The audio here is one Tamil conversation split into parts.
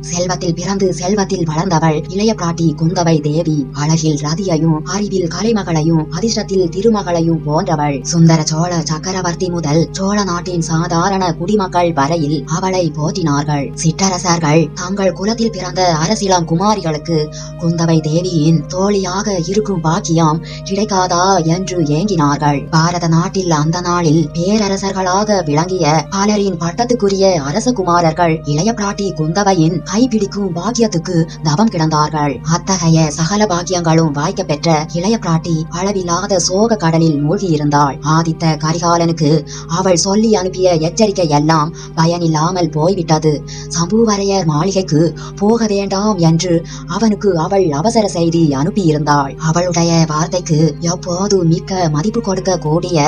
செல்வத்தில் பிறந்து செல்வத்தில் வளர்ந்தவள் இளைய பிராட்டி குந்தவை தேவி. அழகில் ரதியையும் அறிவில் கலைமகளையும் அதிர்ஷ்டத்தில் திருமகளையும் போன்றவள். சுந்தர சோழ சக்கரவர்த்தி முதல் சோழ நாட்டின் சாதாரண குடிமக்கள் வரையில் அவளை போற்றினார்கள். சிற்றரசர்கள் தங்கள் குலத்தில் பிறந்த அரசிளம் குமாரிகளுக்கு குந்தவை தேவியின் தோழியாக இருக்கும் பாக்கியம் கிடைக்காதா என்று ஏங்கினார்கள். பாரத நாட்டில் அந்த நாளில் பேரரசர்களாக விளங்கிய பலரின் பட்டத்துக்குரிய அரசகுமாரர்கள் இளைய பிராட்டி குந்தவையின் கைபிடிக்கும் பாக்கியத்துக்கு தவம் கிடந்தார்கள். அத்தகைய சகல பாக்கியங்களும் வாய்க்க பெற்ற இளைய பிராட்டி அளவில்லாத சோக கடலில் மூழ்கியிருந்தாள். ஆதித்த கரிகாலனுக்கு அவள் சொல்லி அனுப்பிய எச்சரிக்கை எல்லாம் பயனில்லாமல் போய்விட்டது. சம்புவரையர் மாளிகைக்கு போக வேண்டாம் என்று அவனுக்கு அவள் அவசர செய்தி அனுப்பியிருந்தாள். அவளுடைய வார்த்தைக்கு எப்போது மிக்க மதிப்பு கொடுக்க கூடிய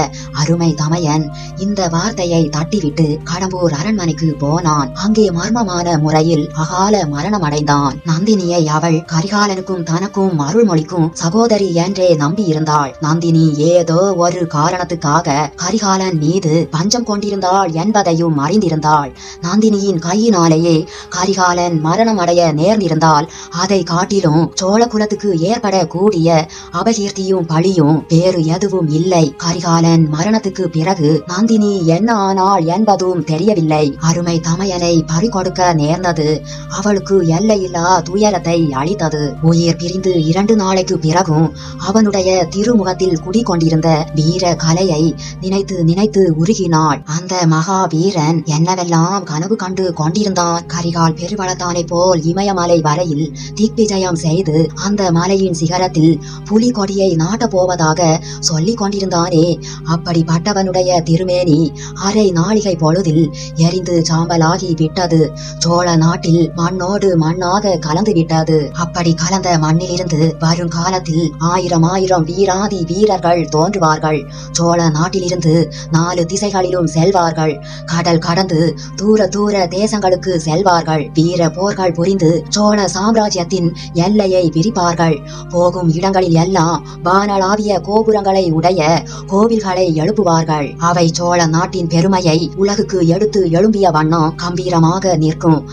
அருமை தமையன் இந்த வார்த்தையை தட்டிவிட்டு கடம்பூர் அரண்மனைக்கு போனான். அங்கே மர்மமான முறையில் அகால மரணம் அடைந்தான் நந்தினியை அவள் கரிகாலனுக்கும் தனக்கும் அருள்மொழிக்கும் சகோதரி என்றே நம்பி இருந்தாள் நந்தினி ஏதோ ஒரு காரணத்துக்காக கரிகாலன் மீது பஞ்சம் கொண்டிருந்தாள் என்பதையும் அறிந்திருந்தாள். நந்தினியின் கையினாலேயே கரிகாலன் மரணம் அடைய நேர்ந்திருந்தால் அதை காட்டிலும் சோழ குலத்துக்கு ஏற்படக்கூடிய அபகீர்த்தியும் பழியும் வேறு எதுவும் இல்லை. கரிகாலன் மரணத்துக்கு பிறகு நந்தினி என்ன ஆனாள் என்பதும் தெரியவில்லை. அருமை தமையனை பறிகொடுக்க நேர்ந்தது. அவளுக்கு எல்லையில்லா துயரத்தை அளித்தது. உயிர் பிரிந்து இரண்டு நாளைக்கு பிறகும் அவனுடைய திருமுகத்தில் குடிகொண்டிருந்த வீர கலையை நினைத்து நினைத்து உருகினாள். அந்த மகா வீரன் என்னவெல்லாம் கனவு கண்டு கொண்டிருந்தான்? கரிகால் பெருவளத்தானை போல் இமயமலை வரையில் திக்விஜயம் செய்து அந்த மலையின் சிகரத்தில் புலி கொடியை நாட்டப் போவதாக சொல்லிக் கொண்டிருந்தானே. அப்படிப்பட்டவனுடைய திருமேனி அரை நாளிகை பொழுதில் எரிந்து சாம்பலாகி விட்டது. சோழ நாட்டில் மண்ணோடு மண்ணாக கலந்து விட்டது அப்படி கலந்த மண்ணிலிருந்து வரும் காலத்தில் ஆயிரம் ஆயிரம் வீராதி வீரர்கள் தோன்றுவார்கள். சோழ நாட்டிலிருந்து நாலு திசைகளிலும் செல்வார்கள். கடல் கடந்து தூர தூர தேசங்களுக்கு செல்வார்கள். வீர போர்கள் புரிந்து சோழ சாம்ராஜ்யத்தின் எல்லையை விரிப்பார்கள். போகும் இடங்களில் எல்லாம் வானளாவிய கோபுரங்களை உடைய கோவில்களை எழுப்புவார்கள். அவை சோழ நாட்டின் பெருமையை உலகுக்கு எடுத்து எழும்பிய வண்ணம் கம்பீரமாக நிற்கும்.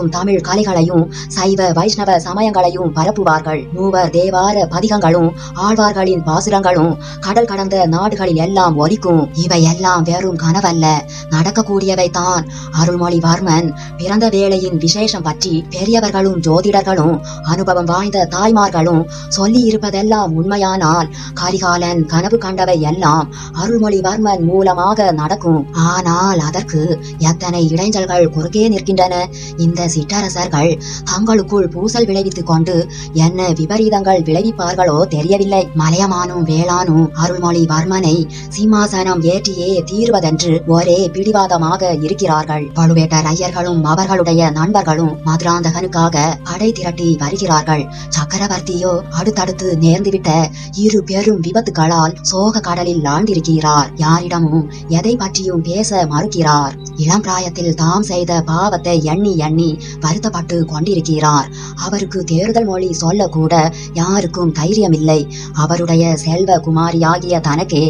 தமிழையும் தமிழ் கலைகளையும் சைவ வைஷ்ணவ சமயங்களையும் பரப்புவார்கள். மூவர் தேவார பதிகங்களும் ஆழ்வார்களின் பாசுரங்களும் கடல் கடந்த நாடுகளில் எல்லாம் ஒலிக்கும். இவை எல்லாம் வெறும் கனவல்ல. நடக்கக்கூடியவை தான் அருள்மொழிவர்மன் பிறந்த வேளையின் விசேஷம் பற்றி பெரியவர்களும் ஜோதிடர்களும் அனுபவம் வாய்ந்த தாய்மார்களும் சொல்லி இருப்பதெல்லாம் உண்மையானால் கரிகாலன் கனவு கண்டவை எல்லாம் அருள்மொழிவர்மன் மூலமாக நடக்கும். ஆனால் அதற்கு எத்தனை இடைஞ்சல்கள் குறுக்கே நிற்கின்றன. இந்த சிற்றரசர்கள் தங்களுக்குள் பூசல் விளைவித்துக் கொண்டு என்ன விபரீதங்கள் விளைவிப்பார்களோ தெரியவில்லை. மலையமானும் வேளானும் அருள்மொழிவர்மனை சிம்மாசனம் ஏற்றியே தீர்வதென்று ஒரே பிடிவாதமாக இருக்கிறார்கள். பழுவேட்டர் ஐயர்களும் அவர்களுடைய நண்பர்களும் மதுராந்தகனுக்காக படை திரட்டி வருகிறார்கள். சக்கரவர்த்தியோ அடுத்தடுத்து நேர்ந்துவிட்ட இரு பெரும் விபத்துகளால் சோக கடலில் ஆண்டிருக்கிறார் யாரிடமும் எதை பற்றியும் பேச மறுக்கிறார். இளம் பிராயத்தில் தாம் செய்த பாவத்தை எண்ணி எண்ணி வருத்தப்பட்டு கொண்டிருக்கிறார். அவருக்கு தேர்தல் மொழி சொல்லக்கூட யாருக்கும் தைரியமில்லை. அவருடைய செல்வ குமாரியாகிய தனக்கே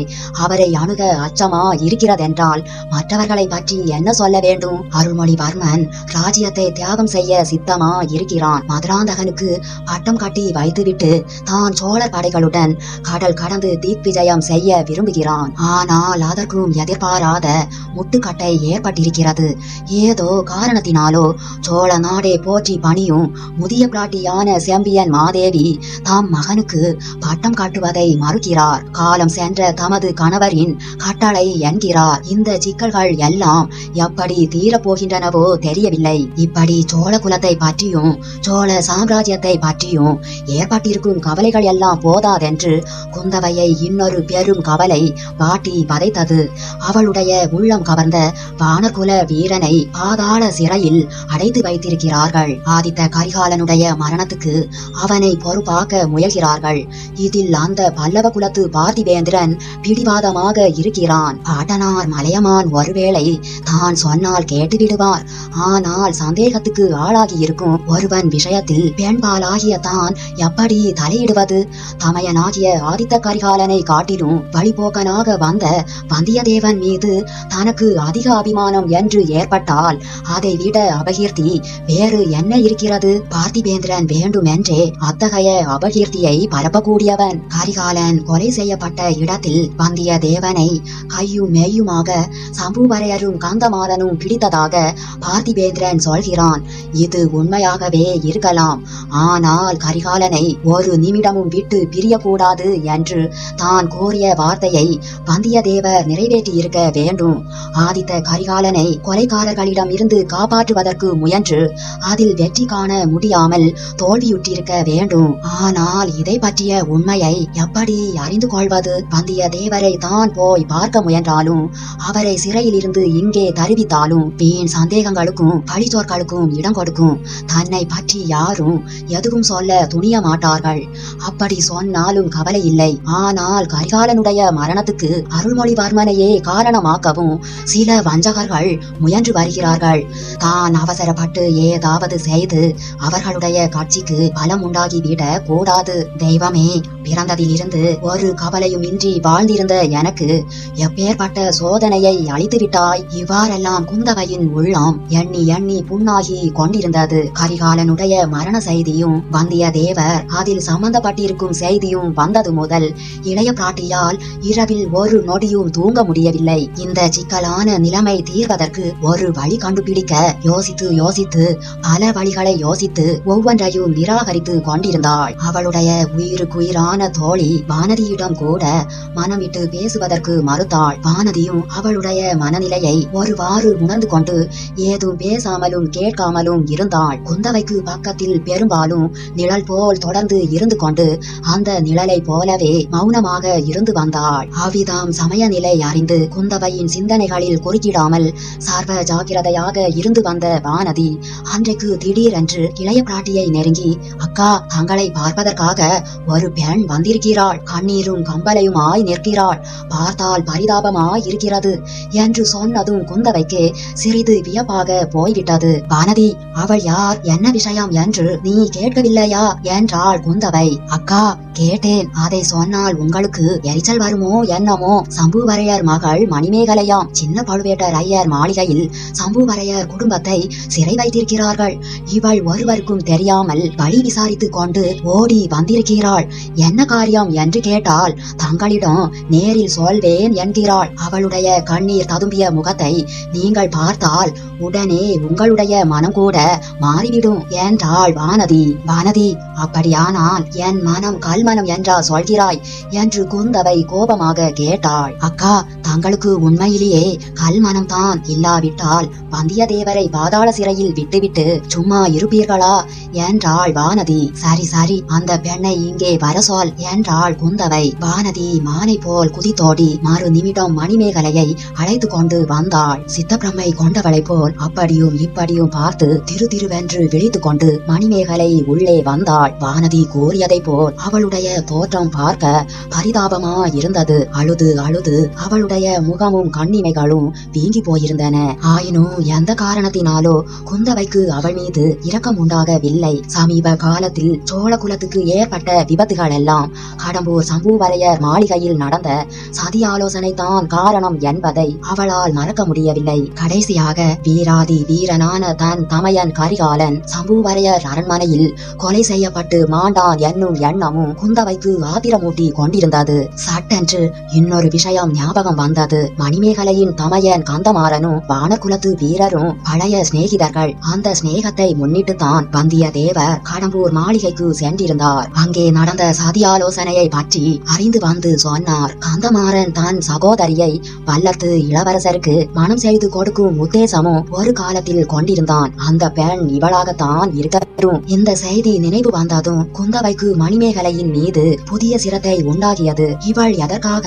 அவரை அணுக அச்சமா இருக்கிறதென்றால் மற்றவர்களை பற்றி என்ன சொல்ல வேண்டும்? அருள்மொழிவர்மன் ராஜ்யத்தை தியாகம் செய்ய சித்தமா இருக்கிறான். மதுராந்தகனுக்கு பட்டம் கட்டி வைத்துவிட்டு தான் சோழர் படைகளுடன் கடல் கடந்து தீக்விஜயம் செய்ய விரும்புகிறான். ஆனால் அதற்கும் எதிர்பாராத முட்டுக்கட்டை ஏற்பட்டிருக்கிறது. ஏதோ காரணத்தினாலோ சோழ நாடே போற்றி பணியும் முதிய பிராட்டியான செம்பியன் மாதேவி தாம் மகனுக்கு பட்டம் காட்டுவதை மறுக்கிறார். காலம் சென்ற தமது கணவரின் கட்டளை என்கிறார். இந்த சிக்கல்கள் எல்லாம் எப்படி தீரப்போகின்றனவோ தெரியவில்லை. இப்படி சோழ குலத்தை பற்றியும் சோழ சாம்ராஜ்யத்தை பற்றியும் ஏற்பட்டிருக்கும் கவலைகள் எல்லாம் போதாதென்று குந்தவையை இன்னொரு பெரும் கவலை வாட்டி வதைத்தது அவளுடைய உள்ளம் கவர்ந்த வானகுல வீரனை பாதாள சிறையில் அடைத்து வைத்திருக்கிறார்கள். ஆதித்த கரிகாலனுடைய மரணத்துக்கு அவனை பொறுப்பாக்க முயல்கிறார்கள். இதில் அந்த பல்லவ குலத்து பார்த்திவேந்திரன் பிடிவாதமாக இருக்கிறான். பாட்டனார் மலையமான் ஒருவேளை தான் சொன்னால் கேட்டு விடுவார் ஆனால் சந்தேகத்துக்கு ஆளாகி இருக்கும் ஒருவன் விஷயத்தில் பெண்பாலாகிய தான் எப்படி தலையிடுவது? தமையனாகிய ஆதித்த கரிகாலனை காட்டிலும் வழிபோக்கனாக வந்த வந்தியத்தேவன் மீது தனக்கு அதிக அபிமானம் என்று ஏற்பட்டால் அதை விட அபகீர்த்தி வேறு என்ன இருக்கிறது? பார்த்திபேந்திரன் வேண்டுமென்றே அத்தகைய அபகீர்த்தியை பரப்பக்கூடியவன். கரிகாலன் கொலை செய்யப்பட்ட இடத்தில் வந்தியத்தேவனை கையும் மேயுமாக சம்புவரையரும் கந்தமாறனும் பிடித்ததாக பார்த்திபேந்திரன் சொல்கிறான். இது உண்மையாகவே இருக்கலாம். ஆனால் கரிகாலனை ஒரு நிமிடமும் விட்டு பிரியக்கூடாது என்று தான் கோரிய வார்த்தையை வந்தியத்தேவர் நிறைவேற்றி இருக்க வேண்டும். ஆதித்த கரிகாலனை கொலைகாரர்களிடம் இருந்து காப்பாற்றுவதற்கு முயன்று முயன்று அதில் வெற்றி காண முடியாமல் தோல்வியுற்றிருக்க வேண்டும். ஆனால் இதை பற்றிய உண்மையை எப்படி அறிந்து கொள்வது? வந்தியத்தேவரை தான் போய் பார்க்க முயன்றாலும் அவரை சிறையில் இருந்து இங்கே தருவித்தாலும் வீண் சந்தேகங்களுக்கும் பழிச்சோர்களுக்கும் இடம் கொடுக்கும். தன்னை பற்றி யாரும் எதுவும் சொல்ல துணிய மாட்டார்கள். அப்படி சொன்னாலும் கவலை இல்லை. ஆனால் கரிகாலனுடைய மரணத்துக்கு அருள்மொழிவர்மனையே காரணமாக்கவும் சில வஞ்சகர்கள் முயன்று வருகிறார்கள். தான் அவசரப்பட்டு ஏதாவது செய்து அவர்களுடைய கட்சிக்கு பலம் உண்டாகிவிட கூடாது. தெய்வமே பிறந்ததிலிருந்து ஒரு கவலையும் இன்றி வாழ்ந்திருந்த எனக்கு எப்பேற்பட்ட சோதனையை அளித்து விட்டாய் இவ்வாறெல்லாம் குந்தவையின் உள்ளம் எண்ணி எண்ணி புண்ணாகி கொண்டிருந்தது. கரிகாலனுடைய மரண செய்தியும் வந்தியத்தேவர் அதில் சம்பந்தப்பட்டிருக்கும் செய்தியும் வந்தது முதல் இளைய பிராட்டியால் இரவில் ஒரு நொடியும் தூங்க முடியவில்லை. இந்த சிக்கலான நிலைமை தீர்வதற்கு ஒரு வழி கண்டுபிடிக்க யோசித்து யோசித்து பல வழிகளை யோசித்து ஒவ்வொன்றையும் நிராகரித்து கொண்டிருந்தாள். அவளுடைய உயிருக்குயிரான தோழி வானதியிடம் கூட மனம் விட்டு பேசுவதற்கு மறுத்தாள். வானதியும் அவளுடைய மனநிலையை ஒருவாறு உணர்ந்து கொண்டு ஏதும் பேசாமலும் கேட்காமலும் இருந்தாள். குந்தவைக்கு பக்கத்தில் பெரும்பாலும் நிழல் போல் தொடர்ந்து இருந்து கொண்டு அந்த நிழலை போலவே மௌனமாக இருந்து வந்தாள். அவ்விதம் சமய நிலை அறிந்து குந்தவையின் சிந்தனைகளில் குறுக்கிடாமல் சர்வ ஜாக்கிரதையாக இருந்து வந்த வானதி அன்றைக்கு திடீரென்று இளைய பிராட்டியை நெருங்கி அக்கா தங்களை பார்ப்பதற்காக ஒரு பெண் வந்திருக்கிறாள். கண்ணீரும் கம்பலையுமாய் நிற்கிறாள். பார்த்தால் பரிதாபமாய் இருக்கிறது என்று சொன்னதும் குந்தவைக்கு சிறிது வியப்பாக போய்விட்டது. வானதி அவள் யார்? என்ன விஷயம் என்று நீ கேட்கவில்லையா? என்றாள் குந்தவை. அக்கா கேட்டேன். அதை சொன்னால் உங்களுக்கு எரிச்சல் வருமோ என்னமோ? சம்புவரையர் மகள் மணிமேகலையாம். சின்ன பழுவேட்டர் ஐயர் மாளிகையில் சம்புவரையர் குடும்பத்தை சிறை வைத்திருக்கிறார்கள். இவள் ஒருவருக்கும் தெரியாமல் வழி விசாரித்துக் கொண்டு ஓடி வந்திருக்கிறாள். என்ன காரியம் என்று கேட்டால் தங்களிடம் நேரில் சொல்வேன் என்கிறாள். அவளுடைய கண்ணீர் ததும்பிய முகத்தை நீங்கள் பார்த்தால் உடனே உங்களுடைய மனம் கூட மாறிவிடும் என்றாள். வானதி வானதி அப்படியானால் என் மனம் கல் கல்மனம் என்றா சொல்கிறாய் என்று குந்தவை கோபமாக கேட்டாள். அக்கா தங்களுக்கு உண்மையிலேயே கல்மனம் தான் இல்லாவிட்டால் வந்தியத்தேவரை பாதாள சிறையில் விட்டுவிட்டு சும்மா இருப்பீர்களா? என்றாள் வானதி. சரி சரி அந்த பெண்ணை இங்கே வர சொல் என்றாள் குந்தவை. வானதி மானை போல் குதித்தோடி மறு நிமிடம் மணிமேகலையை அழைத்து கொண்டு வந்தாள். சித்தப்பிரமை கொண்டவளை போல் அப்படியும் இப்படியும் பார்த்து திரு திருவென்று விழித்து கொண்டு மணிமேகலை உள்ளே வந்தாள். வானதி கூறியதை போல் அவளுடைய தோற்றம் பார்க்க பரிதாபமா இருந்தது. அழுது அழுது அவளுடைய முகமும் கண்ணிமைகளும் வீங்கி போயிருந்தன. ஆயினும் எந்த காரணத்தினாலோ குந்தவைக்கு அவள் மீது இரக்கம் உண்டாகவில்லை சமீப காலத்தில் சோழ குலத்துக்கு ஏற்பட்ட விபத்துகள் எல்லாம் கடம்பூர் சம்புவரையர் மாளிகையில் நடந்த சதி ஆலோசனை தான் காரணம் என்பதை அவளால் மறக்க முடியவில்லை. கடைசியாக வீராதி வீரனான தன் தமையன் கரிகாலன் சம்புவரையர் அரண்மனையில் கொலை செய்யப்பட்டு மாண்டான் என்னும் எண்ணமும் குந்தவைக்கு ஆத்திரமூட்டி கொண்டிருந்தது. சட்டென்று இன்னொரு விஷயம் ஞாபகம் வந்தது. மணிமேகலையின் தமையன் கந்தமாறனும் வானகுலத்து வீரரும் பழைய சிநேகிதர்கள். அந்த சிநேகத்தை முன்னிட்டு தான் வந்தியத்தேவர் கடம்பூர் மாளிகைக்கு சென்றிருந்தார். அங்கே நடந்த சதியாலோசனையை பற்றி அறிந்து வந்து சொன்னார். கந்தமாறன் தன் சகோதரியை வல்லத்து இளவரசருக்கு மனம் செய்து கொடுக்கும் உத்தேசமும் ஒரு காலத்தில் கொண்டிருந்தான். அந்த பெண் இவளாகத்தான் இருக்க வேண்டும் இந்த செய்தி நினைவு வந்ததும் குந்தவைக்கு மணிமேகலையின் மீது புதிய சிரத்தை உண்டாகியது. இவள் எதற்காக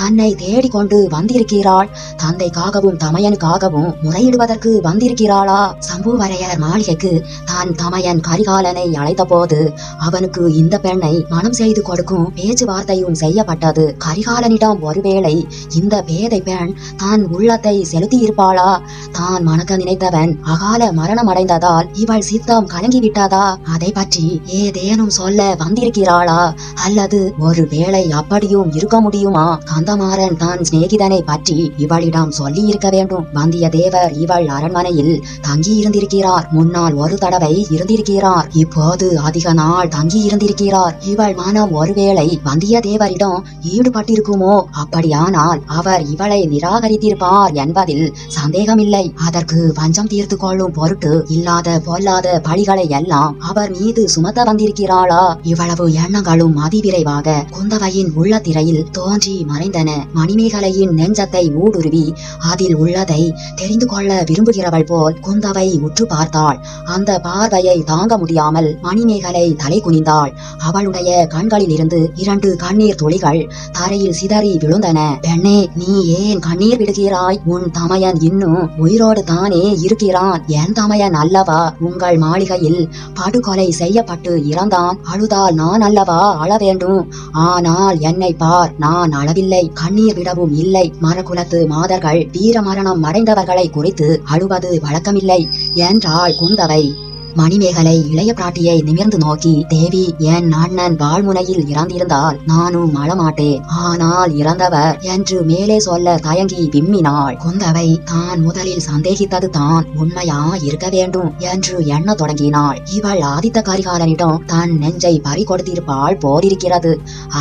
தன்னை தேடிக்கொண்டு வந்திருக்கிறாள்? தந்தைக்காகவும் தமையனுக்காகவும் முறையிடுவதற்கு வந்திருக்கிறாளா? சம்புவரையர் மாளிகைக்கு தான் தமையன் கரிகாலனை அழைத்த போது அவனுக்கு இந்த பெண்ணை மனம் செய்து கொடுக்கும் பேச்சுவார்த்தையும் செய்யப்பட்டது. கரிகாலனிடம் ஒருவேளை இந்த பேதை பெண் தான் உள்ளத்தை செலுத்தியிருப்பாளா? தான் மணக்க நினைத்தவன் அகால மரணம் அடைந்ததால் இவள் சித்தம் கலங்கிவிட்டதா? அதை பற்றி ஏதேனும் சொல்ல வந்திருக்கிறாளா? அல்லது ஒருவேளை அப்படியும் இருக்க முடியுமா? கந்தமாறன் தான் சிநேகிதனை பற்றி இவளிடம் சொல்லி இருக்க வேண்டும். வந்தியத்தேவர் இவள் அரண்மனையில் தங்கி இருந்திருக்கிறார் முன்னால் ஒரு தடவை இருந்திருக்கிறார். இப்போது அதிக நாள் தங்கி இருந்திருக்கிறார் இவள் மனம் ஒருவேளை வந்தியத்தேவரிடம் ஈடுபட்டிருக்குமோ? அப்படியானால் அவர் இவளை நிராகரித்திருப்பார் என்பதில் சந்தேகமில்லை. அதற்கு பஞ்சம் தீர்த்து கொள்ளும் பொருட்டு இல்லாத பொல்லாத பழிகளை எல்லாம் அவர் மீது சுமத்த வந்திருக்கிறாளா? இவ்வளவு எண்ணங்கள் எண்ணங்களும் அதிவிரைவாக குந்தவையின் உள்ளத்திரையில் தோன்றி மறைந்தன. மணிமேகலையின் நெஞ்சத்தை ஊடுருவி அதில் உள்ளதை தெரிந்து கொள்ள விரும்புகிறவள் போல் குந்தவை உற்று பார்த்தாள். அந்த பார்வையை தாங்க முடியாமல் மணிமேகலை தலை குனிந்தாள். அவளுடைய கண்களிலிருந்து இரண்டு கண்ணீர் துளிகள் தரையில் சிதறி விழுந்தன. பெண்ணே நீ ஏன் கண்ணீர் விடுகிறாய்? உன் தமையன் இன்னும் உயிரோடு தானே இருக்கிறான். என் தமையன் அல்லவா? உங்கள் மாளிகையில் படுகொலை செய்யப்பட்டு இறந்தான். அழுதால் நான் அல்லவா? அழ வேண்டும் ஆனால் என்னை பார் நான் அளவில்லை. கண்ணீர் விடவும் இல்லை. மரகுலத்து மாதர்கள் வீர மரணம் அடைந்தவர்களை குறித்து அழுவது வழக்கமில்லை. என்றாள் குந்தவை. மணிமேகலை இளைய பிராட்டியை நிமிர்ந்து நோக்கி தேவி என் அண்ணன் வாழ்முனையில் இறந்திருந்தால் நானும் அழமாட்டேன் ஆனால் இறந்தவர் என்று மேலே சொல்ல தயங்கி விம்மினாள். குந்தவை தான் முதலில் சந்தேகித்தது தான் உண்மையா இருக்க வேண்டும் என்று எண்ண தொடங்கினாள். இவள் ஆதித்த கரிகாலனிடம் தன் நெஞ்சை பறி கொடுத்திருப்பாள் போலிருக்கிறது.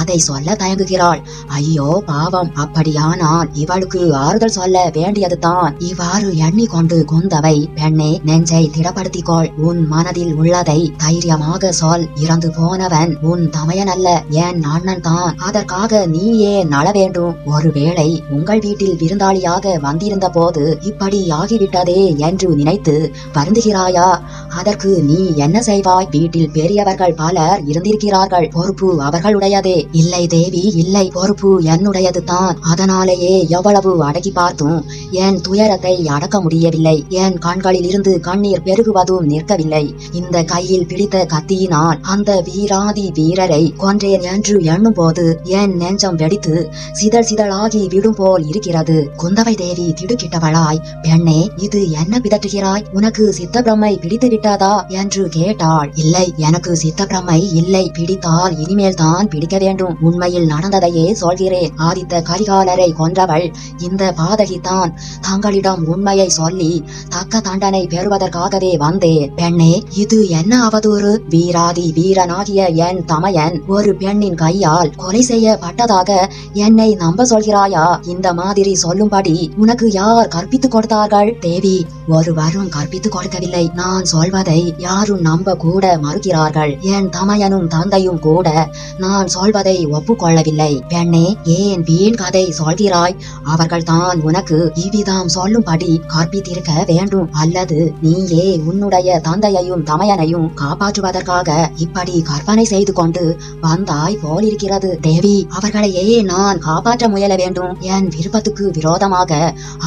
அதை சொல்ல தயங்குகிறாள். ஐயோ பாவம். அப்படியானால் இவளுக்கு ஆறுதல் சொல்ல வேண்டியது தான் இவ்வாறு எண்ணிக்கொண்டு குந்தவை பெண்ணே நெஞ்சை திடப்படுத்திக்கொள். உன் மனதில் உள்ளதை தைரியமாக சொல். இறந்து போனவன் உன் தமையன் அல்ல ஏன் அண்ணன் தான்? அதற்காக நீ ஏன் நல வேண்டும். ஒருவேளை உங்கள் வீட்டில் விருந்தாளியாக வந்திருந்த போது இப்படி ஆகிவிட்டதே என்று நினைத்து வருந்துகிறாயா? அதற்கு நீ என்ன செய்வாய்? வீட்டில் பெரியவர்கள் பலர் இருந்திருக்கிறார்கள். பொறுப்பு அவர்களுடையதே. இல்லை தேவி இல்லை. பொறுப்பு என்னுடையது தான். அதனாலேயே எவ்வளவு அடக்கி பார்த்தும். என் துயரத்தை அடக்க முடியவில்லை. என் கண்களில் இருந்து கண்ணீர் பெருகுவதும் நிற்கவில்லை. இந்த கையில் பிடித்த கத்தியினால் அந்த வீராதி வீரரை கொன்றேன் என்று எண்ணும் போது என் நெஞ்சம் வெடித்து சிதல் சிதழாகி விடும் போல் இருக்கிறது. குந்தவை தேவி திடுக்கிட்டவளாய் பெண்ணே இது என்ன பிதற்றுகிறாய்? உனக்கு சித்த பிரம்மை பிடித்து விட்டதா என்று கேட்டாள். இல்லை எனக்கு சித்த பிரம்மை இல்லை. பிடித்தால் இனிமேல் தான் பிடிக்க வேண்டும். உண்மையில் நடந்ததையே சொல்கிறேன். ஆதித்த கரிகாலரை கொன்றவள் இந்த பாதகிதான். தங்களிடம் உண்மையை சொல்லி தக்க தண்டனை பெறுவதற்காகவே வந்தேன். பெண்ணே இது என்ன அவதூறு? வீராதி வீரனாகிய என் தமையன் ஒரு பெண்ணின் கையால் கொலை செய்யப்பட்டதாக என்னை நம்ப சொல்கிறாயா? இந்த மாதிரி சொல்லும்படி உனக்கு யார் கற்பித்துக் கொடுத்தார்கள்? தேவி ஒருவரும் கற்பித்துக் கொடுக்கவில்லை. நான் சொல்வதை யாரும் நம்ப கூட மறுக்கிறார்கள். என் தமையனும் தந்தையும் கூட நான் சொல்வதை ஒப்புக்கொள்ளவில்லை. பெண்ணே ஏன் வீண் கதை சொல்கிறாய்? அவர்கள் தான் உனக்கு இவ்விதம் சொல்லும்படி கற்பித்திருக்க வேண்டும். அல்லது நீயே உன்னுடைய தந்தை தந்தையையும் தமையனையும் காப்பாற்றுவதற்காக இப்படி கற்பனை செய்து கொண்டு வந்தாய் போலிருக்கிறது. தேவி அவர்களையே நான் காப்பாற்ற முயல வேண்டும். என் விருப்பத்துக்கு விரோதமாக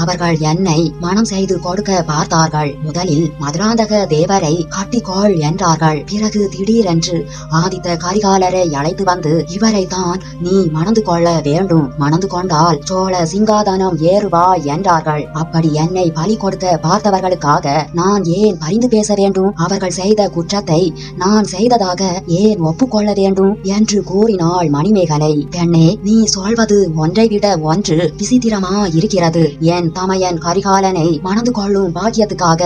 அவர்கள் என்னை மனம் செய்து கொடுக்க பார்த்தார்கள். முதலில் மதுராந்தக தேவரை கட்டிக்கோள் என்றார்கள். பிறகு திடீரென்று ஆதித்த கரிகாலரை அழைத்து வந்து இவரை தான் நீ மணந்து கொள்ள வேண்டும். மணந்து கொண்டால் சோழ சிங்காதனம் ஏறுவாய் என்றார்கள். அப்படி என்னை பலி கொடுக்க பார்த்தவர்களுக்காக நான் ஏன் பரிந்து பேச வேண்டும்? அவர்கள் செய்த குற்றத்தை நான் செய்ததாக ஏன் ஒப்புக்கொள்ள வேண்டும் என்று கூறினாள் மணிமேகலை. பெண்ணே நீ சொல்வது ஒன்றை விட ஒன்று விசித்திரமா இருக்கிறது என் தமையன் கரிகாலனை மணந்து கொள்ளும் பாக்கியத்துக்காக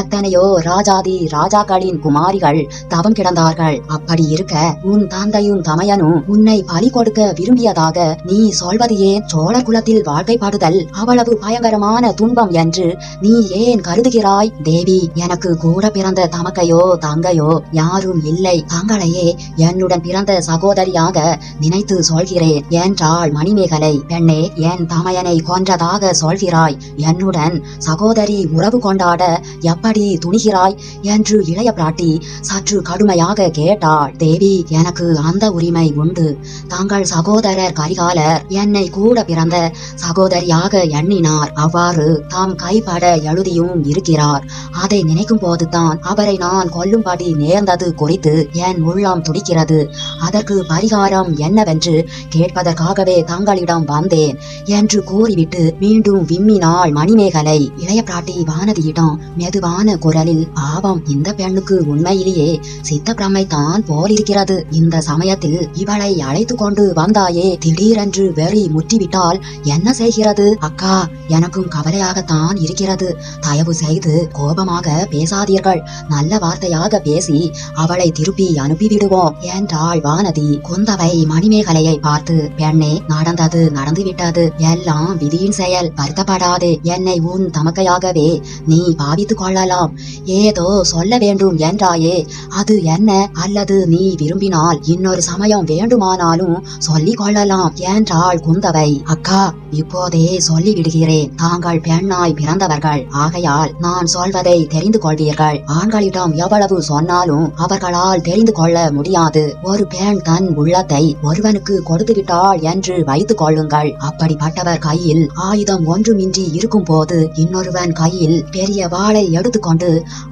எத்தனையோ ராஜாதி ராஜாக்களின் குமாரிகள் தவம் கிடந்தார்கள். அப்படி இருக்க உன் தந்தையும் தமையனும் உன்னை பலி கொடுக்க விரும்பியதாக நீ சொல்வது ஏன்? சோழர் குலத்தில் வாழ்க்கைப்படுதல் அவ்வளவு பயங்கரமான துன்பம் என்று நீ ஏன் கருதுகிறாய்? தேவி எனக்கு கூட பிறந்த தமக்கையோ தங்கையோ யாரும் இல்லை. தங்களையே என்னுடன் பிறந்த சகோதரியாக நினைத்து சொல்கிறேன். என்றாள் மணிமேகலை. பெண்ணே என் தமையனை கொன்றதாக சொல்கிறாய். என்னுடன் சகோதரி உறவு கொண்டாட எப்படி துணிகிறாய்? என்று இளைய பிராட்டி சற்று கடுமையாக கேட்டாள். தேவி எனக்கு அந்த உரிமை உண்டு. தங்கள் சகோதரர் கரிகாலர் என்னை கூட பிறந்த சகோதரியாக எண்ணினார். அவ்வாறு தாம் கைப்பட எழுதியும் இருக்கிறார். அதை நினைக்கும் போதுதான் அவரை நான் கொல்லும்படி நேர்ந்தது குறித்து என் உள்ளம் துடிக்கிறது. அதற்கு பரிகாரம் என்னவென்று கேட்பதற்காகவே தங்களிடம் வந்தேன் என்று கூறிவிட்டு மீண்டும் விம்மினாள் மணிமேகலை இளைய பிராட்டி வானதியிடம் மெதுவான குரலில் பாவம் இந்த பெண்ணுக்கு உண்மையிலேயே சித்த பிரமைத்தான் போலிருக்கிறது. இந்த சமயத்தில் இவளை அழைத்து கொண்டு வந்தாயே திடீரென்று வெறி முற்றிவிட்டால் என்ன செய்கிறது? அக்கா எனக்கும் கவலையாகத்தான் இருக்கிறது. தயவு செய்து கோபமாக பேசாதீர்கள். நல்ல வார்த்தையாக பேசி அவளை திருப்பி அனுப்பிவிடுவோம் என்றாள் வானதி. குந்தவை மணிமேகலையை பார்த்து பெண்ணே நடந்தது நடந்துவிட்டது. எல்லாம் விதியின் செயல். வருத்தப்படாதே. என்னை உன் தமக்கையாகவே நீ பாவித்துக் கொள்ளலாம். ஏதோ சொல்ல வேண்டும் என்றாயே. அது என்ன? அல்லது நீ விரும்பினால் இன்னொரு சமயம் வேண்டுமானாலும் சொல்லிக் கொள்ளலாம் என்றாள் குந்தவை. அக்கா இப்போதே சொல்லி விடுகிறேன் தாங்கள் பெண்ணாய் பிறந்தவர்கள். ஆகையால் நான் சொல்வதை தெரிந்து கொள்வீர்கள். ஆண்களிடம் எவ்வளவு சொன்னாலும் அவர்களால் தெரிந்து கொள்ள முடியாது. ஒரு பெண் தன் உள்ளத்தை ஒருவனுக்கு கொடுத்து விட்டாள் என்று வைத்துக் கொள்ளுங்கள். அப்படிப்பட்டவர் கையில் ஆயுதம் ஒன்றுமின்றி இருக்கும் போது இன்னொருவன் கையில் பெரிய வாளை எடுத்துக்கொண்டு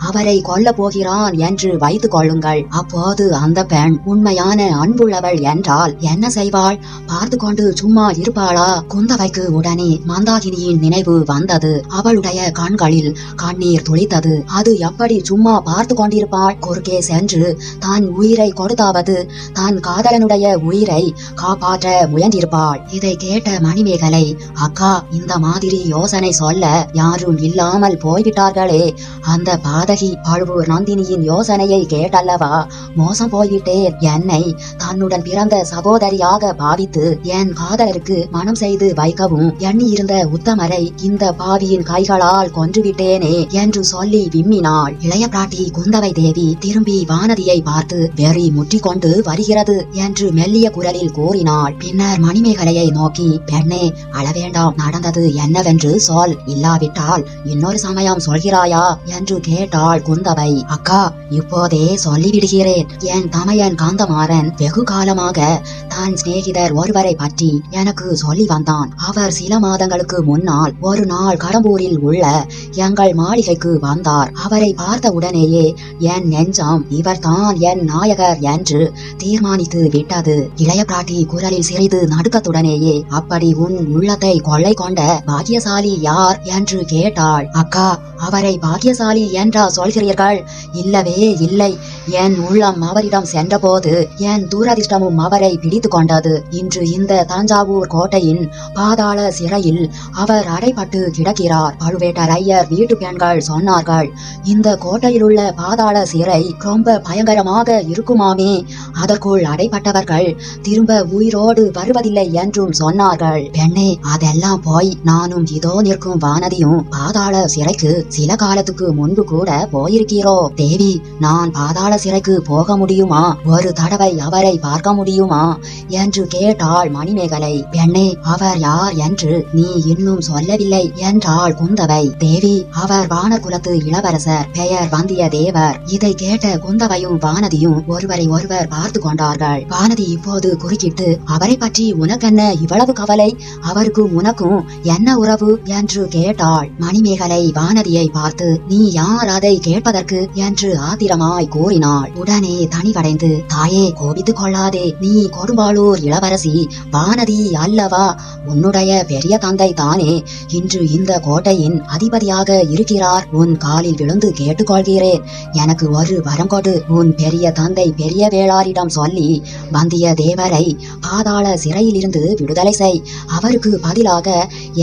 அவரை கொல்ல போகிறான் என்று வைத்துக் கொள்ளுங்கள். அப்போது அந்த பெண் உண்மையான அன்புள்ளவள் என்றால் என்ன செய்வாள்? பார்த்து கொண்டு சும்மா இருப்பாளா? குந்தவைக்கு உடனே மந்தாகினியின் நினைவு வந்தது. அவளுடைய கண்களில் கண்ணீர் துளித்தது. அது எப்படி சும்மா அம்மா பார்த்து கொண்டிருப்பாள் குறுக்கே சென்று தான் உயிரை கொடுத்தாவது தான் காதலனுடைய உயிரை காப்பாற்ற முயன்றிருப்பாள். இதை கேட்ட மணிமேகலை அக்கா இந்த மாதிரி யோசனை சொல்ல யாரும் இல்லாமல் போய்விட்டார்களே. அந்த பாதகி பழுவூர் நந்தினியின் யோசனையை கேட்டல்லவா? மோசம் போய்விட்டேன். என்னை தன்னுடன் பிறந்த சகோதரியாக பாவித்து என் காதலருக்கு மனம் செய்து வைக்கவும் எண்ணியிருந்த உத்தமரை இந்த பாவியின் கைகளால் கொன்றுவிட்டேனே என்று சொல்லி விம்மினாள் இளைய பிராட்டி குந்தவை தேவி திரும்பி வானதியை பார்த்து வெறி முற்றிக்கொண்டு வருகிறது என்று மெல்லிய குரலில் கூறினாள். பின்னர் மணிமேகலையை நோக்கி பெண்ணே அளவேண்டாம் நடந்தது என்னவென்று சொல். இல்லாவிட்டால் இன்னொரு சமயம் சொல்கிறாயா? என்று கேட்டாள் குந்தவை. அக்கா இப்போதே சொல்லிவிடுகிறேன். என் தமையன் காந்தமாறன் வெகு காலமாக தான் சிநேகிதர் ஒருவரை பற்றி எனக்கு சொல்லி வந்தான். அவர் சில மாதங்களுக்கு முன்னால் ஒரு நாள் கடம்பூரில் உள்ள எங்கள் மாளிகைக்கு வந்தார். அவரை பார்த்த உடனேயே என் நெஞ்சம் இவர்தான் என் நாயகர் என்று தீர்மானித்து விட்டது. இளைய பிராட்டி குரலில் சிறிது நடுக்கத்துடனேயே அப்படி உன் உள்ளத்தை கொள்ளை கொண்ட பாக்கியசாலி யார்? என்று கேட்டாள். அக்கா அவரை பாக்கியசாலி என்றா சொல்கிறீர்கள்? இல்லவே இல்லை. என் உள்ளம் அவரிடம் சென்றபோது என் துரதிர்ஷ்டமும் அவரை பிடித்து கொண்டது? இன்று இந்த தஞ்சாவூர் கோட்டையின் பாதாள சிறையில் அவர் அடைபட்டு கிடக்கிறார். பழுவேட்டரையர் வீட்டு பெண்கள் சொன்னார்கள் இந்த கோட்டையில் உள்ள பாதாள சிறை ரொம்ப பயங்கரமாக இருக்குமாமே. அதற்குள் அடைப்பட்டவர்கள் திரும்ப உயிரோடு வருவதில்லை என்றும் சொன்னார்கள். பெண்ணே அதெல்லாம் போய் நானும் இதோ நிற்கும் வானதியும் பாதாள சிறைக்கு சில காலத்துக்கு முன்பு கூட போயிருக்கிறோம். தேவி நான் பாதாள சிறைக்கு போக முடியுமா ஒரு தடவை அவரை பார்க்க முடியுமா என்று கேட்டாள் மணிமேகலை. பெண்ணே அவர் யார் என்று நீ இன்னும் சொல்லவில்லை என்றாள் குந்தவை. தேவி அவர் வானகுலத்து இளவரசர் பெயர் வந்திய தேவர் இதை கேட்ட குந்தவையும் வானதியும் ஒருவரை ஒருவர் பார்த்து கொண்டார்கள். வானதி இப்போது குறுக்கிட்டு அவரை பற்றி உனக்கென்ன இவ்வளவு கவலை? அவருக்கும் உனக்கும் என்ன உறவு என்று கேட்டாள் மணிமேகலை. வானதியை பார்த்து நீ யார்? அதை கேட்பதற்கு என்று ஆத்திரமாய் கூறினார் கூறினாள் உடனே தனிவடைந்து தாயே கோபித்து கொள்ளாதே. நீ கொடும்பாளூர் இளவரசி. வானதி அல்லவா? உன்னுடைய பெரிய தந்தை தானே. இன்று இந்த கோட்டையின் அதிபதியாக இருக்கிறார். உன் காலில் விழுந்து கேட்டுக்கொள்கிறேன் எனக்கு ஒரு வரம் கொடு. உன் பெரிய தந்தை பெரிய வேளாரிடம் சொல்லி வந்திய தேவரை பாதாள சிறையிலிருந்து விடுதலை செய். அவருக்கு பதிலாக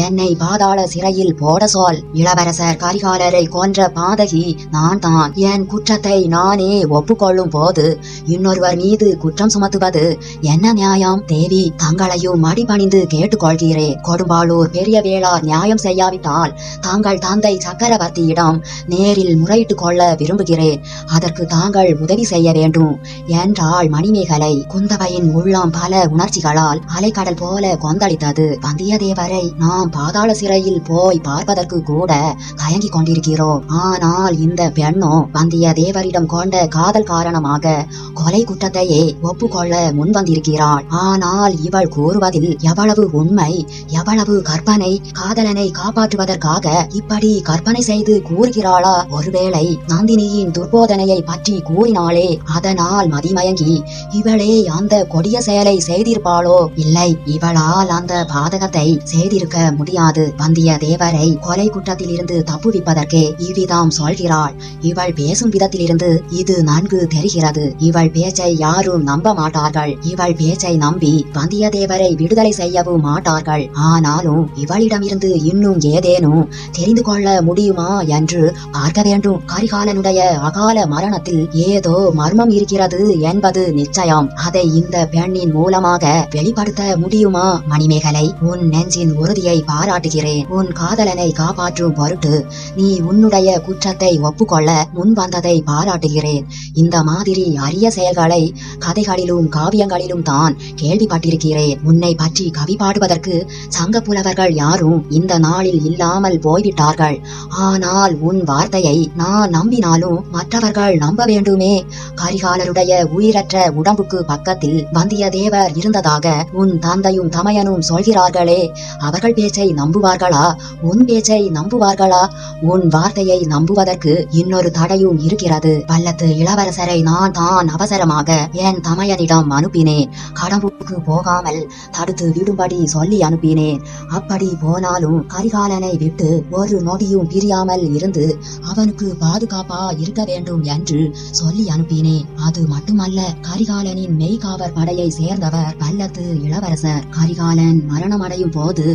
என்னை பாதாள சிறையில் போட சொல். இளவரசர் கரிகாலரை கொன்ற பாதகி நான் தான் என் குற்றத்தை நானே ஒப்புக்கொள்ளும் போது இன்னொருவர் மீது குற்றம் சுமத்துவது என்ன நியாயம்? தேவி தங்களையும் மடிபணிந்து கேட்டுக்கொள்கிறே. கொடும்பாளூர் பெரிய வேளார் நியாயம் செய்யாவிட்டால் தாங்கள் தந்தை சக்கரவர்த்தியிடம் நேரில் முறையிட்டுக் கொள்ள விரும்புகிறேன். அதற்கு தாங்கள் உதவி செய்ய வேண்டும். என்றாள் மணிமேகலை. குந்தவையின் உள்ளம் பல உணர்ச்சிகளால் அலைக்கடல் போல கொந்தளித்தது. வந்தியத்தேவரை நாம் பாதாள சிறையில் போய் பார்ப்பதற்கு கூட தயங்கிக் கொண்டிருக்கிறோம். ஆனால் இந்த பெண்ணோ வந்தியத்தேவரிடம் கொண்ட காதல் காரணமாக கொலை குற்றத்தையே ஒப்புக்கொள்ள முன்வந்திருக்கிறாள். ஆனால் இவள் கூறுவதில் எவ்வளவு உண்மை எவ்வளவு கற்பனை காதலனை காப்பாற்றுவதற்காக இப்படி கற்பனை செய்து கூறுகிறாளா? ஒருவேளை நந்தினியின் துர்போதனையை பற்றி கூறினாலே அதனால் மதிமயங்கி இவளே அந்த கொடிய செயலை செய்திருப்பாளோ? இல்லை இவளால் அந்த பாதகத்தை செய்திருக்க முடியாது. வந்திய தேவரை கொலை குற்றத்திலிருந்து தப்புவிப்பதற்கே இவ்விதம் சொல்கிறாள். இவள் பேசும் விதத்திலிருந்து இது நன்கு தெரிகிறது. இவள் பேச்சை யாரும் நம்ப மாட்டார்கள். இவள் பேச்சை நம்பி வந்தியத்தேவரை விடுதலை செய்யவும் மாட்டார்கள். ஆனாலும் இவளிடமிருந்து இன்னும் ஏதேனும் தெரிந்து கொள்ள முடியுமா என்று பார்க்க வேண்டும். கரிகாலனுடைய அகால மரணத்தில் ஏதோ மர்மம் இருக்கிறது என்பது நிச்சயம். அதை இந்த பெண்ணின் மூலமாக வெளிப்படுத்த முடியுமா மணிமேகலை? உன் நெஞ்சின் உறுதியை பாராட்டுகிறேன். உன் காதலனை காப்பாற்றும் பொருட்டு நீ உன்னுடைய குற்றத்தை ஒப்புக்கொள்ள முன் வந்ததை பாராட்டுகிறேன். இந்த மாதிரி அரிய செயல்களை கதைகளிலும் காவியங்களிலும் தான் கேள்விப்பட்டிருக்கிறேன். உன்னை பற்றி கவி பாடுவதற்கு சங்க புலவர்கள் யாரும் இந்த நாளில் இல்லாமல் போய்விட்டார்கள். ஆனால் உன் வார்த்தையை நான் நம்பினாலும் மற்றவர்கள் நம்ப வேண்டுமே. கரிகாலருடைய உயிரற்ற உடம்புக்கு பக்கத்தில் வந்தியத்தேவர் இருந்ததாக உன் தந்தையும் தமையனும் சொல்கிறார்களே. அவர்கள் பேச்சை நம்புவார்களா? உன் பேச்சை நம்புவார்களா? உன் வார்த்தையை நம்புவதற்கு இன்னொரு தடையும் இருக்கிறது. பல்லத்து இளவரசரை நான் தான் அவசரமாக என் தமையனிடம் அனுப்பினேன். கடம்புக்கு போகாமல் தடுத்து விடும்படி சொல்லி அனுப்பினேன். அப்படி போனாலும் கரிகாலனை விட்டு ஒரு நொடியும் பிரியாமல் இருந்து அவனுக்கு பாதுகாப்பா இருக்க வேண்டும் என்று சொல்லி அனுப்பினேன். அது மட்டுமல்ல கரிகாலனின் மெய்காவர் படையை சேர்ந்தவர் பல்லத்து இளவரசர். கரிகாலன் மரணமடையும் போது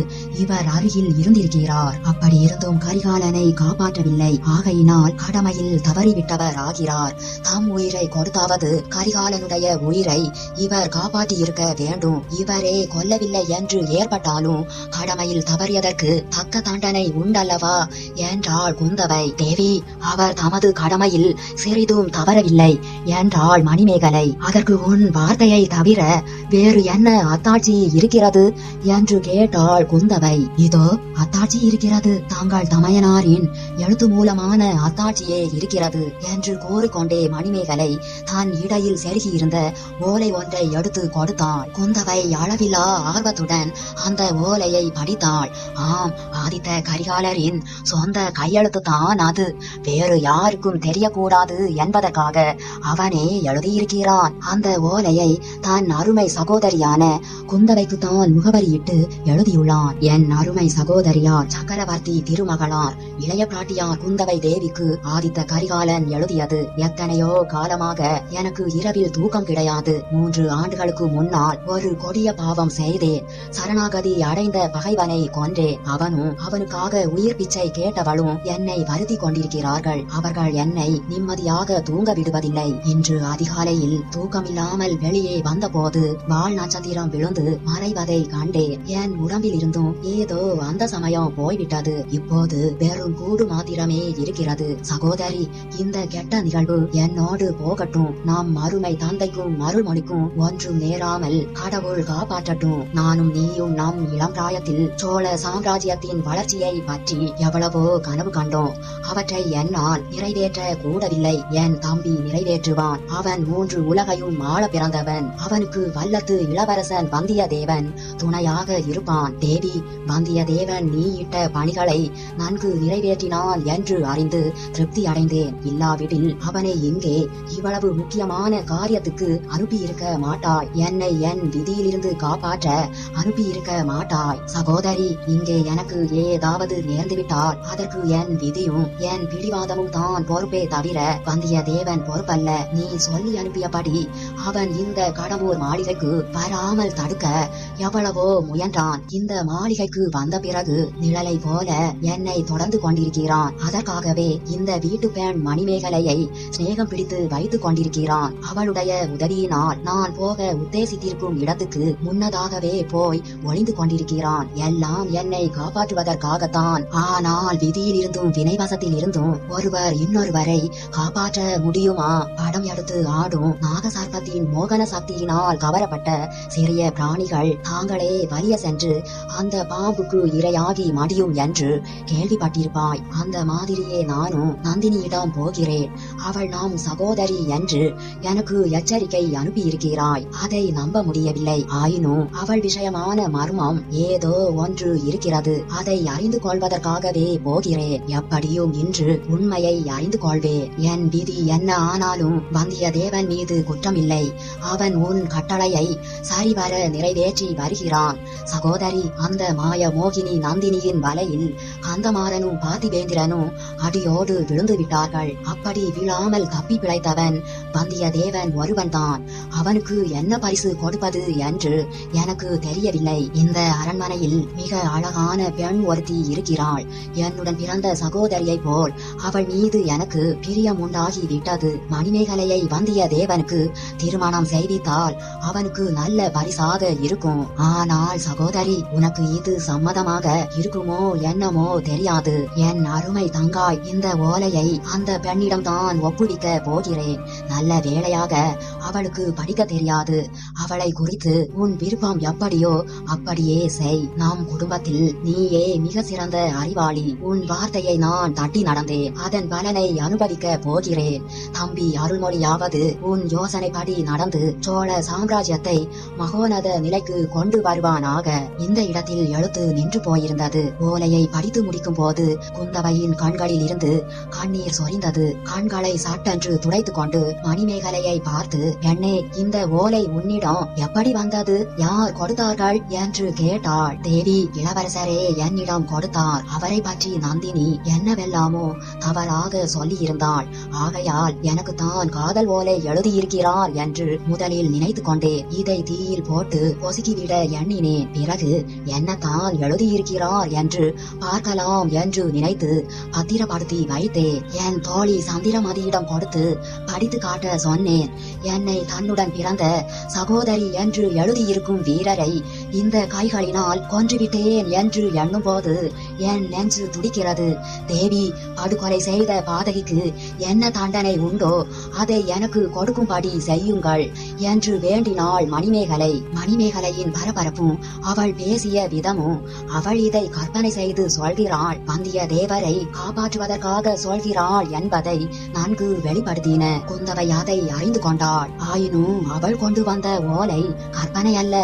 இவர் அருகில் இருந்திருக்கிறார். அப்படி இருந்தும் கரிகாலனை காப்பாற்றவில்லை. ஆகையினால் கடமையில் தவறிவிட்டவர் ஆகிறார். தம் உயிரை கொடுத்தாவது கரிகாலனுடைய உயிரை இவர் காப்பாற்றியிருக்க வேண்டும். இவரே கொல்லவில்லை என்று ஏற்பட்டாலும் கடமையில் தவறியதற்கு தக்க தண்டனை உண்டல்லவா என்றாள் குந்தவை. தேவி அவர் தமது கடமையில் சிறிதும் தவறவில்லை என்றாள் மணிமேகலை. அதற்கு உன் வார்த்தையை தவிர வேறு என்ன அத்தாட்சி இருக்கிறது என்று கேட்டாள் குந்தவை. இதோ அத்தாட்சி இருக்கிறது. தாங்கள் தமையனாரின் எழுத்து மூலமான அத்தாட்சியே இருக்கிறது என்று கூறிக்கொண்டே மணிமேகலை தான் இடையில் செருகியிருந்த ஓலை ஒன்றை எடுத்து கொடுத்தாள். குந்தவை அளவிலா ஆர்வத்துடன் அந்த ஓலையை படித்தாள். ஆம் ஆதித்த கரிகாலரின் சொந்த கையெழுத்து தான் அது. வேறு யாருக்கும் தெரியக்கூடாது என்பதற்காக அவனே எழுதியிருக்கிறான். அந்த ஓலையை தன் அருமை சகோதரியான குந்தவைக்கு தான் முகவரியிட்டு எழுதியுள்ளான். என் அருமை சகோதரியார் சக்கரவர்த்தி திருமகளார் இளைய பிராட்டியார் குந்தவை தேவிக்கு ஆதித்த கரிகாலன் எழுதியது எத்தனை எத்தனையோ காலமாக எனக்கு இரவில் தூக்கம் கிடையாது. மூன்று ஆண்டுகளுக்கு முன்னால் ஒரு கொடிய பாவம் செய்தேன். சரணாகதி அடைந்த பகைவனை கொன்றே அவனும் அவனுக்காக உயிர் பிச்சை கேட்டவளும் என்னை வருத்தி கொண்டிருக்கிறார்கள். அவர்கள் என்னை நிம்மதியாக தூங்க விடுவதில்லை. இன்று அதிகாலையில் தூக்கமில்லாமல் வெளியே வந்தபோது வால் நட்சத்திரம் விழுந்து மறைவதை கண்டேன். என் உடம்பில் இருந்தும் ஏதோ அந்த சமயம் போய்விட்டது. இப்போது வெறும் கூடு மாத்திரமே இருக்கிறது. சகோதரி இந்த கெட்ட நிகழ்வு என்னோடு போகட்டும். நாம் மறுமை தந்தைக்கும் மறுமொழிக்கும் ஒன்றும் நேராமல் கடவுள் காப்பாற்றட்டும். நானும் நீயும் நம் இளம் பிராயத்தில் சோழ சாம்ராஜ்யத்தின் வளர்ச்சியை பற்றி எவ்வளவோ கனவு கண்டோம். அவற்றை என்னால் நிறைவேற்ற கூடவில்லை. என் தம்பி நிறைவேற்றுவான். அவன் மூன்று உலகையும் ஆள பிறந்தவன். அவனுக்கு வல்லத்து இளவரசன் வந்தியத்தேவன் துணையாக இருப்பான். தேவி வந்தியத்தேவன் நீ இட்ட பணிகளை நன்கு நிறைவேற்றினான் என்று அறிந்து திருப்தி அடைந்தேன். இல்லாவிடில் அவனை இங்கே இவ்வளவு முக்கியமான காரியத்துக்கு அனுப்பி இருக்க மாட்டாய். என்னை என் விதியிலிருந்து காப்பாற்ற அனுப்பி இருக்க மாட்டாய். சகோதரி இங்கே எனக்கு ஏதாவது நேர்ந்துவிட்டால் அதற்கு என் விதியும் என் பிடிவாதமும் தான் பொறுப்பே தவிர வந்திய தேவன் பொறுப்பல்ல. நீ சொல்லி அனுப்பியபடி அவன் இந்த கடவுர் மாளிகைக்கு வராமல் தடுக்க எவ்வளவோ முயன்றான். இந்த மாளிகைக்கு வந்த பிறகு நிழலை போல என்னை தொடர்ந்து கொண்டிருக்கிறான். அதற்காகவே இந்த வீட்டு பெண் மணிமேகலையை சிநேகம் பிடித்து வைத்துக் கொண்டிருக்கிறான். அவளுடைய உதவியினால் நான் போக உத்தேசித்திருக்கும் இடத்துக்கு முன்னதாகவே போய் ஒளிந்து கொண்டிருக்கிறான். எல்லாம் என்னை காப்பாற்றுவதற்காகத்தான். ஆனால் விதியில் இருந்தும் வினைவசத்தில் இருந்தும் ஒருவர் இன்னொருவரை காப்பாற்ற முடியுமா? படம் எடுத்து ஆடும் நாகசார்பத்தின் மோகன சக்தியினால் கவரப்பட்ட சிறிய பிராணிகள் தாங்களே வலிய சென்று அந்த பாம்புக்கு இரையாகி மடியும் என்று கேள்விப்பட்டிருப்பாய். அந்த மாதிரியே நானும் நந்தினியிடம் போகிறேன். அவள் நாம் சகோதரி என்று எனக்கு எச்சரிக்கை அனுப்பியிருக்கிறாய். அதை நம்ப முடியவில்லை. ஆயினும் அவள் விஷயமான மர்மம் ஏதோ ஒன்று இருக்கிறது. அதை அறிந்து கொள்வதற்காகவே போகிறேன். எப்படியும் இன்று உண்மையை அறிந்து கொள்வேன். என் விதி என்ன ஆனாலும் வந்தியத்தேவன் மீது குற்றமில்லை. அவன் உன் கட்டளையை சரிவர நிறைவேற்றி வருகிறான். சகோதரி அந்த மாய மோகினி நந்தினியின் வலையில் கந்தமாறனும் பார்த்திபேந்திரனும் அடியோடு விழுந்து விட்டார்கள் அப்படி விழாமல் தப்பி பிழைத்தவன் வந்தியத்தேவன் ஒருவன்தான். அவனுக்கு என்ன பரிசு கொடுப்பது என்று எனக்கு தெரியவில்லை. இந்த அரண்மனையில் மிக அழகான பெண் ஒருத்தி இருக்கிறாள். என்னுடன் பிறந்த சகோதரியைப் போல் அவள் மீது எனக்கு பிரியம் உண்டாகி விட்டது மணிமேகலையை வந்தியத்தேவனுக்கு திருமணம் செய்வித்தால் அவனுக்கு நல்ல பரிசாக இருக்கும். ஆனால் சகோதரி உனக்கு இது சம்மதமாக இருக்குமோ என்னமோ தெரியாது. என் அருமை தங்காய் இந்த ஓலையை அந்த பெண்ணிடம் தான் ஒப்புவிக்க போகிறேன். நல்ல வேளையாக அவளுக்கு படிக்க தெரியாது. அவளை குறித்து உன் விருப்பம் எப்படியோ அப்படியே செய். நம் குடும்பத்தில் நீயே மிக சிறந்த அறிவாளி. உன் வார்த்தையை நான் தட்டி நடந்தேன். அதன் பலனை அனுபவிக்க போகிறேன். தம்பி அருள்மொழியாவது உன் யோசனைப்படி நடந்து சோழ சாம்ராஜ்யத்தை மகோனத நிலைக்கு கொண்டு வருவானாக. இந்த இடத்தில் எழுத்து நின்று போயிருந்தது. ஓலையை படித்து முடிக்கும் போது குந்தவையின் கண்களில் இருந்து கண்ணீர் சொரிந்தது. கண்களை என்று துடைத்துக் கொண்டு மணிமேகலையை பார்த்து பெண்ணே இந்த ஓலை உன்னிடம் எப்படி வந்தது? யார் கொடுத்தார்கள்? என்று கேட்டாள். தேவி இளவரசரே என்னிடம் கொடுத்தார். அவரை பற்றி நந்தினி என்னவெல்லாமோ தவறாக சொல்லியிருந்தாள். ஆகையால் எனக்கு தான் காதல் ஓலை எழுதியிருக்கிறார் என்று முதலில் நினைத்து கொண்டேன். இதை தீயில் போட்டு பொசுக்கிவிட எண்ணினேன். பிறகு என்னத்தான் எழுதியிருக்கிறார் என்று பார்க்கலாம் என்று நினைத்து பத்திரப்படுத்தி வைத்தேன். என் தோழி சந்திரமதியிடம் கொடுத்து படித்து காட்ட சொன்னேன். என்னை தன்னுடன் பிறந்த சகோதரி என்று எழுதியிருக்கும் வீரரை இந்த கைகளினால் கொன்றுவிட்டேன் என்று எண்ணும்போது என் நெஞ்சு துடிக்கிறது? தேவி படுகொலை செய்த பாதகிக்கு என்ன தண்டனை உண்டோ அதை எனக்கு கொடுக்கும்படி செய்யுங்கள் என்று வேண்டினாள் மணிமேகலை. மணிமேகலையின் பரபரப்பும் அவள் பேசிய விதமும் அவள் இதை கற்பனை செய்து சொல்கிறாள். வந்தியத்தேவரை காப்பாற்றுவதற்காக சொல்கிறாள் என்பதை நன்கு வெளிப்படுத்தின குந்தவை அதை அறிந்து கொண்டாள். ஆயினும் அவள் கொண்டு வந்த ஓலை கற்பனை அல்ல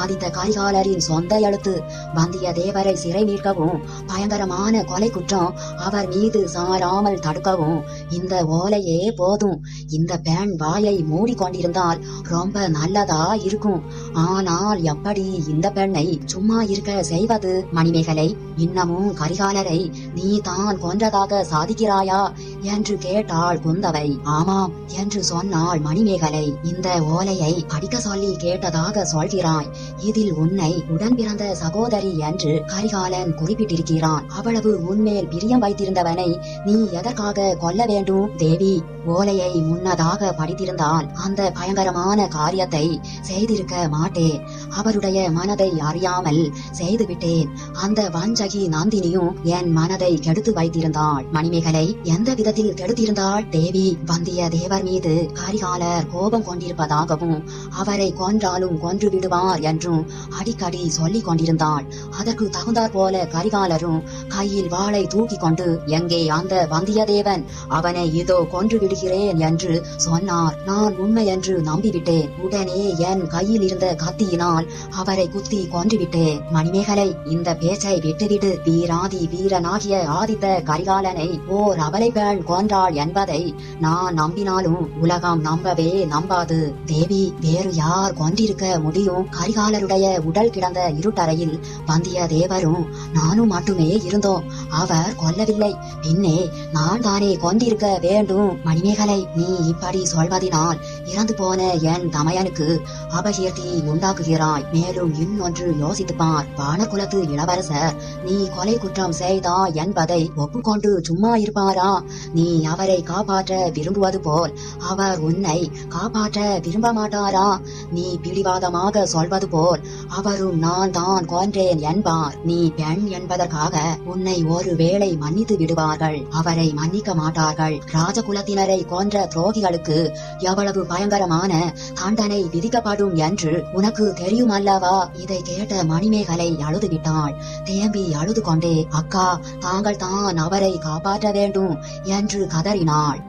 ஆதித்த கரிகாலரின் சொந்த எழுத்து. வந்தியத்தேவரை சிறை மீட்கவும் பயங்கரமான கொலை குற்றம் அவர் மீது சாராமல் தடுக்கவும் இந்த ஓலையே போதும். இந்த பேன் வாயை மூடிக்கொண்டிருந்தால் ரொம்ப நல்லதா இருக்கும். ஆனால் எப்படி இந்த பெண்ணை சும்மா இருக்க செய்வது மணிமேகலை? இன்னமும் கரிகாலரை நீ தான் கொன்றதாக சாதிக்கிறாயா? என்று கேட்டாள் குந்தவை. ஆமாம் என்று சொன்னாள் மணிமேகலை. இந்த ஓலையை படிக்க சொல்லி கேட்டதாக சொல்கிறாய். இதில் உன்னை உடன் பிறந்த சகோதரி என்று கரிகாலன் குறிப்பிட்டிருக்கிறான். அவ்வளவு உன்மேல் பிரியம் வைத்திருந்தவனை நீ எதற்காக கொல்ல வேண்டும் தேவி? ஓலையை முன்னதாக படித்திருந்தால் அந்த பயங்கரமான காரியத்தை செய்திருக்க மாட்டேன் அவருடைய மனதை அறியாமல் செய்துவிட்டேன். அந்த வஞ்சகி நந்தினியும் என் மனதை கெடுத்து வைத்திருந்தாள். மணிமேகலை எந்த விதத்தில் கெடுத்திருந்தாள்? தேவி வந்திய தேவர் மீது கரிகாலர் கோபம் கொண்டிருப்பதாகவும் அவரை கொன்றாலும் கொன்று விடுவார் என்றும் அடிக்கடி சொல்லிக் கொண்டிருந்தாள். அதற்கு தகுந்தாற் போல கரிகாலரும் கையில் வாளை தூக்கி கொண்டு எங்கே அந்த வந்தியத்தேவன் அவனை இதோ கொன்று விடுகிறேன் என்று சொன்னார். நான் உண்மை என்று நம்பிவிட்டேன். உடனே என் கையில் இருந்த கத்தியினால் அவரை குத்தி கொன்றுவிட்டு மணிமேகலை இந்த பேச்சை விட்டுவிடு வீராதி வீரனாகிய ஆதித்த கரிகாலனை ஓர் அவலை பெண் கொன்றாள் என்பதை நான் நம்பினாலும் உலகம் நம்பவே நம்பாது. தேவி வேறு யார் கொன்றிருக்க முடியும்? கரிகாலருடைய உடல் கிடந்த இருட்டறையில் வந்தியத்தேவரும் நானும் மட்டுமே இருந்தோம். அவர் கொல்லவில்லை. பின்னே நான் தானே கொண்டிருக்க வேண்டும். மணிமேகலை நீ இப்படி சொல்வதினால் இறந்து போன என் தமையனுக்கு அபகீர்த்தி உண்டாக்குகிறாய். மேலும் இன்னொன்று யோசித்துப்பார். வானகுலத்து இளவரசர் நீ கொலை குற்றம் செய்தா என்பதை ஒப்புக்கொண்டு சும்மா இருப்பாரா? நீ அவரை காப்பாற்ற விரும்புவது போல் அவர் உன்னை காப்பாற்ற விரும்ப மாட்டாரா? நீ பிடிவாதமாக சொல்வது போல் அவரும் நான் தான் கொன்றேன் என்பார். நீ பெண் என்பதற்காக உன்னை ஒருவேளை மன்னித்து விடுவார்கள். அவரை மன்னிக்க மாட்டார்கள். ராஜகுலத்தினரை கொன்ற துரோகிகளுக்கு எவ்வளவு பயங்கரமான தண்டனை விதிக்கப்படும் என்று உனக்கு தெரியும் அல்லவா இதை கேட்ட மணிமேகலை அழுதுவிட்டாள். தேம்பி அழுது கொண்டே அக்கா தாங்கள் தான் அவரை காப்பாற்ற வேண்டும் என்று கதறினாள்.